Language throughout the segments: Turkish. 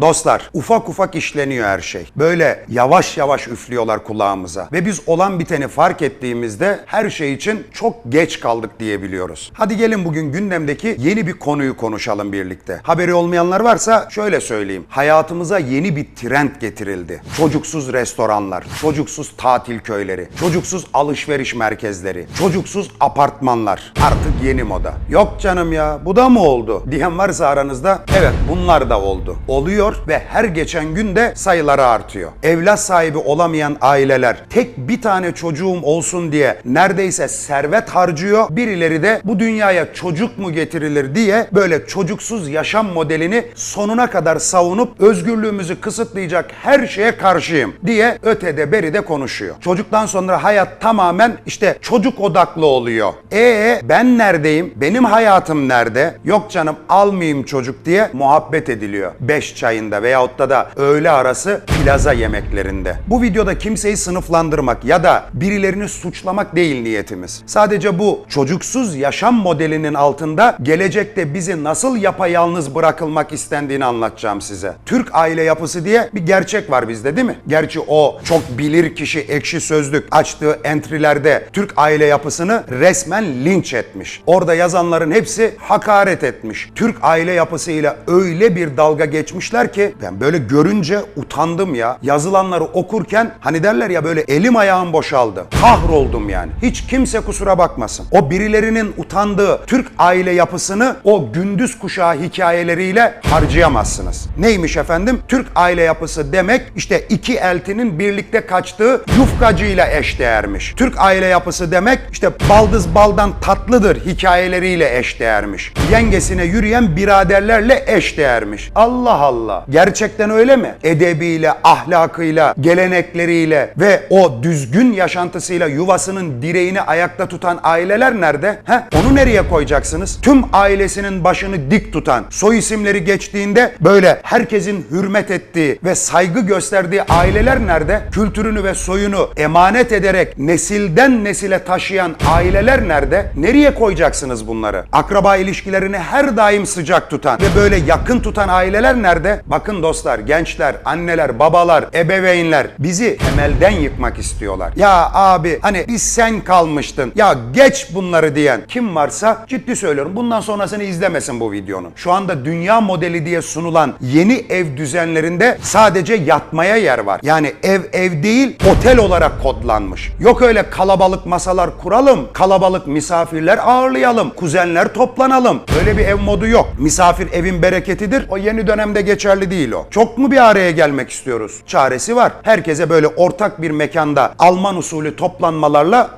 Dostlar ufak ufak işleniyor her şey. Böyle yavaş yavaş üflüyorlar kulağımıza. Ve biz olan biteni fark ettiğimizde her şey için çok geç kaldık diyebiliyoruz. Hadi gelin bugün gündemdeki yeni bir konuyu konuşalım birlikte. Haberi olmayanlar varsa şöyle söyleyeyim. Hayatımıza yeni bir trend getirildi. Çocuksuz restoranlar, çocuksuz tatil köyleri, çocuksuz alışveriş merkezleri, çocuksuz apartmanlar. Artık yeni moda. Yok canım ya bu da mı oldu? Diyen varsa aranızda evet bunlar da oldu. Oluyor ve her geçen gün de sayıları artıyor. Evlat sahibi olamayan aileler tek bir tane çocuğum olsun diye neredeyse servet harcıyor. Birileri de bu dünyaya çocuk mu getirilir diye böyle çocuksuz yaşam modelini sonuna kadar savunup özgürlüğümüzü kısıtlayacak her şeye karşıyım diye ötede beride konuşuyor. Çocuktan sonra hayat tamamen işte çocuk odaklı oluyor. E ben neredeyim? Benim hayatım nerede? Yok canım almayayım çocuk diye muhabbet ediliyor. Beş çayında veyahut da da öğle arası plaza yemeklerinde. Bu videoda kimseyi sınıflandırmak ya da birilerini suçlamak değil niyetimiz. Sadece bu çocuksuz yaşam modelinin altında gelecekte bizi nasıl yapayalnız bırakılmak istendiğini anlatacağım size. Türk aile yapısı diye bir gerçek var bizde değil mi? Gerçi o çok bilir kişi ekşi sözlük açtığı entrilerde Türk aile yapısını resmen linç etmiş. Orada yazanların hepsi hakaret etmiş. Türk aile yapısıyla öyle bir dalga geçmişler ki ben böyle görünce utandım ya. Yazılanları okurken hani derler ya böyle elim ayağım boşaldı. Kahroldum yani. Hiç kimse kusura bakmasın. O birilerinin utandığı Türk aile yapısını o gündüz kuşağı hikayeleriyle harcayamazsınız. Neymiş efendim? Türk aile yapısı demek işte iki eltinin birlikte kaçtığı yufkacıyla eşdeğermiş. Türk aile yapısı demek işte baldız baldan tatlıdır hikayeleriyle eşdeğermiş. Yengesine yürüyen biraderlerle eşdeğermiş. Allah Allah. Gerçekten öyle mi? Edebiyle, ahlakıyla, gelenekleriyle ve o düzgün yaşantısıyla yuvasının direğini ayakta tutan aileler nerede? He? Onu nereye koyacaksınız? Tüm ailesinin başını dik tutan, soy isimleri geçtiğinde böyle herkesin hürmet ettiği ve saygı gösterdiği aileler nerede? Kültürünü ve soyunu emanet ederek nesilden nesile taşıyan aileler nerede? Nereye koyacaksınız bunları? Akraba ilişkilerini her daim sıcak tutan ve böyle yakın tutan aileler nerede? Bakın dostlar, gençler, anneler, babalar, ebeveynler bizi temelden yıkmak istiyorlar. Ya abi hani biz sen kalmıştın. Ya geç bunları diyen kim varsa ciddi söylüyorum. Bundan sonrasını izlemesin bu videonun. Şu anda dünya modeli diye sunulan yeni ev düzenlerinde sadece yatmaya yer var. Yani ev ev değil otel olarak kodlanmış. Yok öyle kalabalık masalar kuralım, kalabalık misafirler ağırlayalım, kuzenler toplanalım. Öyle bir ev modu yok. Misafir evin bereketidir. O yeni dönemde geçerli değil o. Çok mu bir araya gelmek istiyoruz? Çaresi var. Herkese böyle ortak bir mekanda Alman usulü toplanmalarla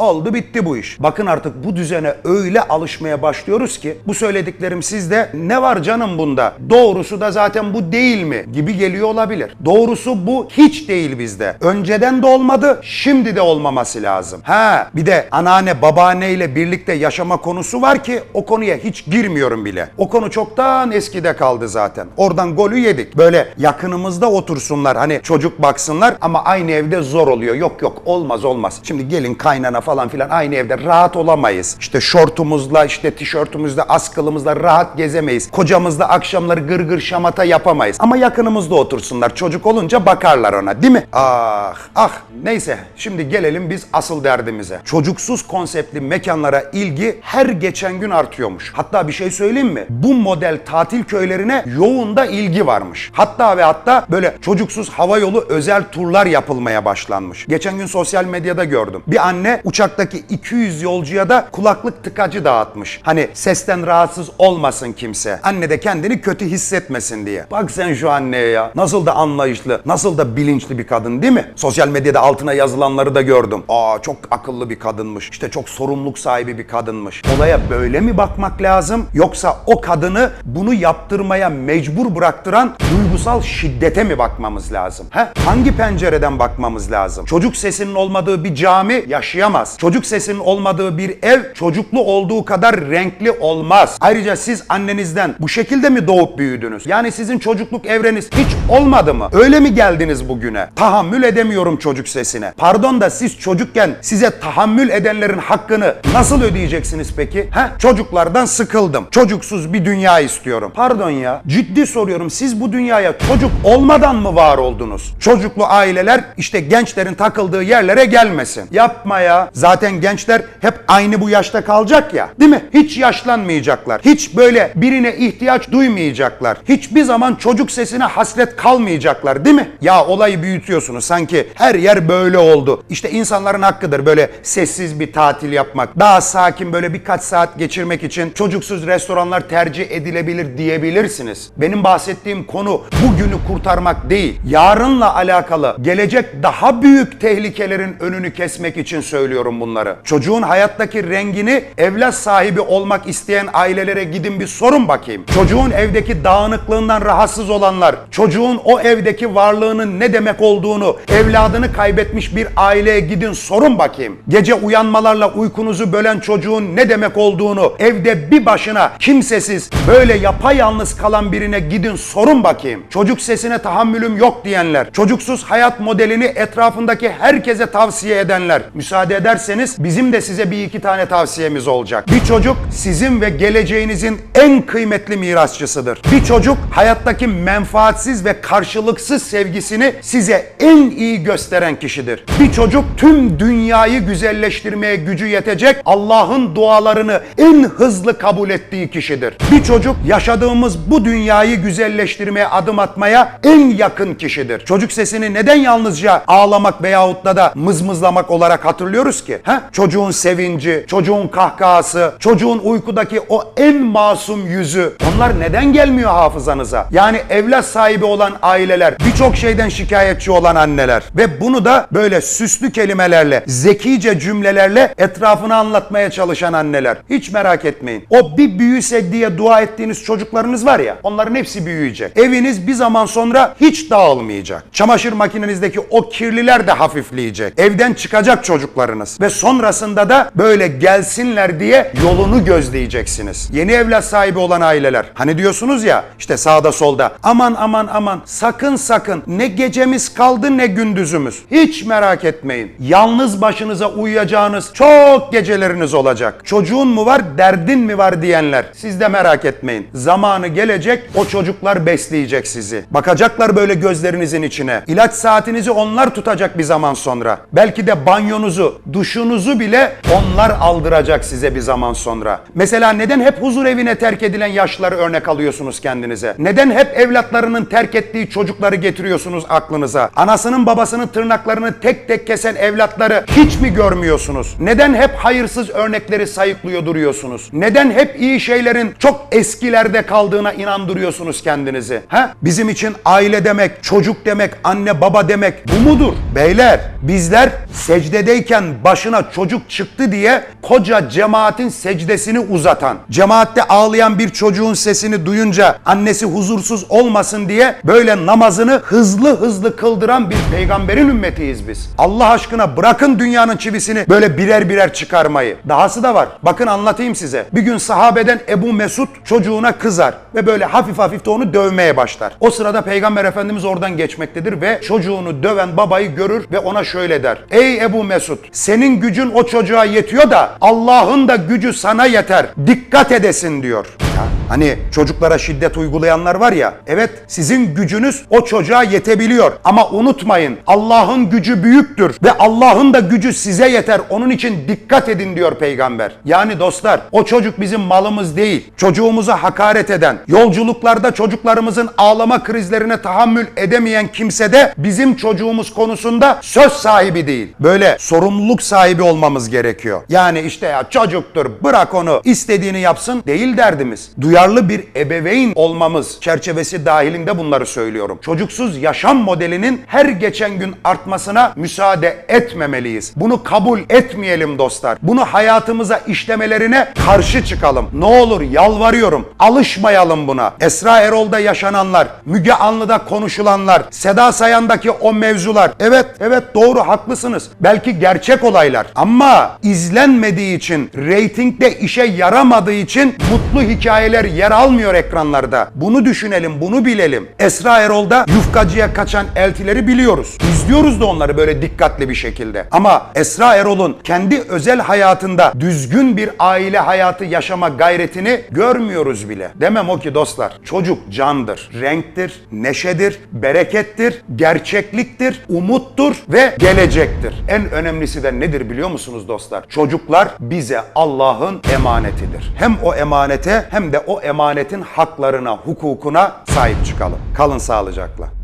Oldu bitti bu iş. Bakın artık bu düzene öyle alışmaya başlıyoruz ki bu söylediklerim sizde ne var canım bunda? Doğrusu da zaten bu değil mi? gibi geliyor olabilir. Doğrusu bu hiç değil bizde. Önceden de olmadı, şimdi de olmaması lazım. Ha, bir de anneanne babaanne ile birlikte yaşama konusu var ki o konuya hiç girmiyorum bile. O konu çoktan eskide kaldı zaten. Oradan golü yedik. Böyle yakınımızda otursunlar hani çocuk baksınlar ama aynı evde zor oluyor. Yok yok olmaz olmaz. Şimdi gelin kaynana falan filan aynı evde rahat olamayız. İşte şortumuzla işte tişörtümüzle askılımızla rahat gezemeyiz. Kocamızla akşamları gır gır şamata yapamayız. Ama yakınımızda otursunlar. Çocuk olunca bakarlar ona değil mi? Ah ah neyse şimdi gelelim biz asıl derdimize. Çocuksuz konseptli mekanlara ilgi her geçen gün artıyormuş. Hatta bir şey söyleyeyim mi? Bu model tatil köylerine yoğun da ilgi varmış. Hatta ve hatta böyle çocuksuz hava yolu özel turlar yapılmaya başlanmış. Geçen gün sosyal medyada gördüm. Bir anne uçaktaki 200 yolcuya da kulaklık tıkacı dağıtmış. Hani sesten rahatsız olmasın kimse. Anne de kendini kötü hissetmesin diye. Bak sen şu anneye ya. Nasıl da anlayışlı, nasıl da bilinçli bir kadın değil mi? Sosyal medyada altına yazılanları da gördüm. Aa çok akıllı bir kadınmış. İşte çok sorumluluk sahibi bir kadınmış. Olaya böyle mi bakmak lazım? Yoksa o kadını bunu yaptırmaya mecbur bıraktıran duygusal şiddete mi bakmamız lazım? He? Hangi pencereden bakmamız lazım? Çocuk sesinin olmadığı bir cami yaşayamaz. Olamaz. Çocuk sesinin olmadığı bir ev çocuklu olduğu kadar renkli olmaz. Ayrıca siz annenizden bu şekilde mi doğup büyüdünüz? Yani sizin çocukluk evreniz hiç olmadı mı? Öyle mi geldiniz bugüne? Tahammül edemiyorum çocuk sesine. Pardon da siz çocukken size tahammül edenlerin hakkını nasıl ödeyeceksiniz peki? He? Çocuklardan sıkıldım. Çocuksuz bir dünya istiyorum. Pardon ya. Ciddi soruyorum. Siz bu dünyaya çocuk olmadan mı var oldunuz? Çocuklu aileler işte gençlerin takıldığı yerlere gelmesin. Yapma ya. Zaten gençler hep aynı bu yaşta kalacak ya. Değil mi? Hiç yaşlanmayacaklar. Hiç böyle birine ihtiyaç duymayacaklar. Hiçbir zaman çocuk sesine hasret kalmayacaklar değil mi? Ya olayı büyütüyorsunuz. Sanki her yer böyle oldu. İşte insanların hakkıdır böyle sessiz bir tatil yapmak. Daha sakin böyle birkaç saat geçirmek için çocuksuz restoranlar tercih edilebilir diyebilirsiniz. Benim bahsettiğim konu bugünü kurtarmak değil. Yarınla alakalı gelecek daha büyük tehlikelerin önünü kesmek için söylüyorum bunları. Çocuğun hayattaki rengini evlat sahibi olmak isteyen ailelere gidin bir sorun bakayım. Çocuğun evdeki dağınıklığından rahatsız olanlar, çocuğun o evdeki varlığının ne demek olduğunu evladını kaybetmiş bir aileye gidin sorun bakayım. Gece uyanmalarla uykunuzu bölen çocuğun ne demek olduğunu evde bir başına kimsesiz böyle yapayalnız kalan birine gidin sorun bakayım. Çocuk sesine tahammülüm yok diyenler, çocuksuz hayat modelini etrafındaki herkese tavsiye edenler. Müsaade ederseniz bizim de size bir iki tane tavsiyemiz olacak. Bir çocuk sizin ve geleceğinizin en kıymetli mirasçısıdır. Bir çocuk hayattaki menfaatsiz ve karşılıksız sevgisini size en iyi gösteren kişidir. Bir çocuk tüm dünyayı güzelleştirmeye gücü yetecek Allah'ın dualarını en hızlı kabul ettiği kişidir. Bir çocuk yaşadığımız bu dünyayı güzelleştirmeye adım atmaya en yakın kişidir. Çocuk sesini neden yalnızca ağlamak veyahut da da mızmızlamak olarak hatırlıyoruz ki? Ha? Çocuğun sevinci, çocuğun kahkahası, çocuğun uykudaki o en masum yüzü. Onlar neden gelmiyor hafızanıza? Yani evlat sahibi olan aileler, birçok şeyden şikayetçi olan anneler ve bunu da böyle süslü kelimelerle, zekice cümlelerle etrafına anlatmaya çalışan anneler. Hiç merak etmeyin. O bir büyüse diye dua ettiğiniz çocuklarınız var ya, onların hepsi büyüyecek. Eviniz bir zaman sonra hiç dağılmayacak. Çamaşır makinenizdeki o kirliler de hafifleyecek. Evden çıkacak çocuklarınız ve sonrasında da böyle gelsinler diye yolunu gözleyeceksiniz. Yeni evlat sahibi olan aileler. Hani diyorsunuz ya işte sağda solda aman aman aman sakın sakın ne gecemiz kaldı ne gündüzümüz. Hiç merak etmeyin. Yalnız başınıza uyuyacağınız çok geceleriniz olacak. Çocuğun mu var derdin mi var diyenler. Siz de merak etmeyin. Zamanı gelecek o çocuklar besleyecek sizi. Bakacaklar böyle gözlerinizin içine. İlaç saatinizi onlar tutacak bir zaman sonra. Belki de banyonuzu, duşunuzu bile onlar aldıracak size bir zaman sonra. Mesela neden hep huzur evine terk edilen yaşlıları örnek alıyorsunuz kendinize? Neden hep evlatlarının terk ettiği çocukları getiriyorsunuz aklınıza? Anasının babasının tırnaklarını tek tek kesen evlatları hiç mi görmüyorsunuz? Neden hep hayırsız örnekleri sayıklıyor duruyorsunuz? Neden hep iyi şeylerin çok eskilerde kaldığına inandırıyorsunuz kendinizi? Ha? Bizim için aile demek, çocuk demek, anne baba demek bu mudur? Beyler bizler secdedeyken başına çocuk çıktı diye koca cemaatin secdesini uzatan, cemaatte ağlayan bir çocuğun sesini duyunca annesi huzursuz olmasın diye böyle namazını hızlı hızlı kıldıran bir peygamberin ümmetiyiz biz. Allah aşkına bırakın dünyanın çivisini böyle birer birer çıkarmayı. Dahası da var. Bakın anlatayım size. Bir gün sahabeden Ebu Mesud çocuğuna kızar ve böyle hafif hafif de onu dövmeye başlar. O sırada Peygamber Efendimiz oradan geçmektedir ve çocuğunu döven babayı görür ve ona şöyle der. Ey Ebu Mesud senin gücün o çocuğa yetiyor da Allah'ın da gücü sana yeter. Dikkat edesin diyor. Ya, Hani çocuklara şiddet uygulayanlar var ya, evet sizin gücünüz o çocuğa yetebiliyor. Ama unutmayın Allah'ın gücü büyüktür ve Allah'ın da gücü size yeter. Onun için dikkat edin diyor peygamber. Yani dostlar o çocuk bizim malımız değil. Çocuğumuza hakaret eden, yolculuklarda çocuklarımızın ağlama krizlerine tahammül edemeyen kimse de bizim çocuğumuz konusunda söz sahibi değil. Böyle sorumluluk sahibi olmamız gerekiyor. Yani işte ya çocuktur bırak onu istediğini yapsın değil derdimiz. Duyarlı bir ebeveyn olmamız çerçevesi dahilinde bunları söylüyorum. Çocuksuz yaşam modelinin her geçen gün artmasına müsaade etmemeliyiz. Bunu kabul etmeyelim dostlar. Bunu hayatımıza işlemelerine karşı çıkalım. Ne olur yalvarıyorum. Alışmayalım buna. Esra Erol'da yaşananlar, Müge Anlı'da konuşulanlar, Seda Sayan'daki o mevzular. Evet, evet doğru haklısınız. Belki gerçek olaylar. Ama izlenmediği için, reytingde işe yaramadığı için mutlu hikayeler yer almıyor ekranlarda. Bunu düşünelim, bunu bilelim. Esra Erol'da yufkacıya kaçan eltileri biliyoruz. İzliyoruz da onları böyle dikkatli bir şekilde. Ama Esra Erol'un kendi özel hayatında düzgün bir aile hayatı yaşama gayretini görmüyoruz bile. Demem o ki dostlar, çocuk candır, renktir, neşedir, berekettir, gerçekliktir, umuttur ve gelecektir. En önemlisi de nedir biliyor musunuz dostlar? Çocuklar bize Allah'ın emanetidir. Hem o emanete hem de o emanetin haklarına, hukukuna sahip çıkalım. Kalın sağlıcakla.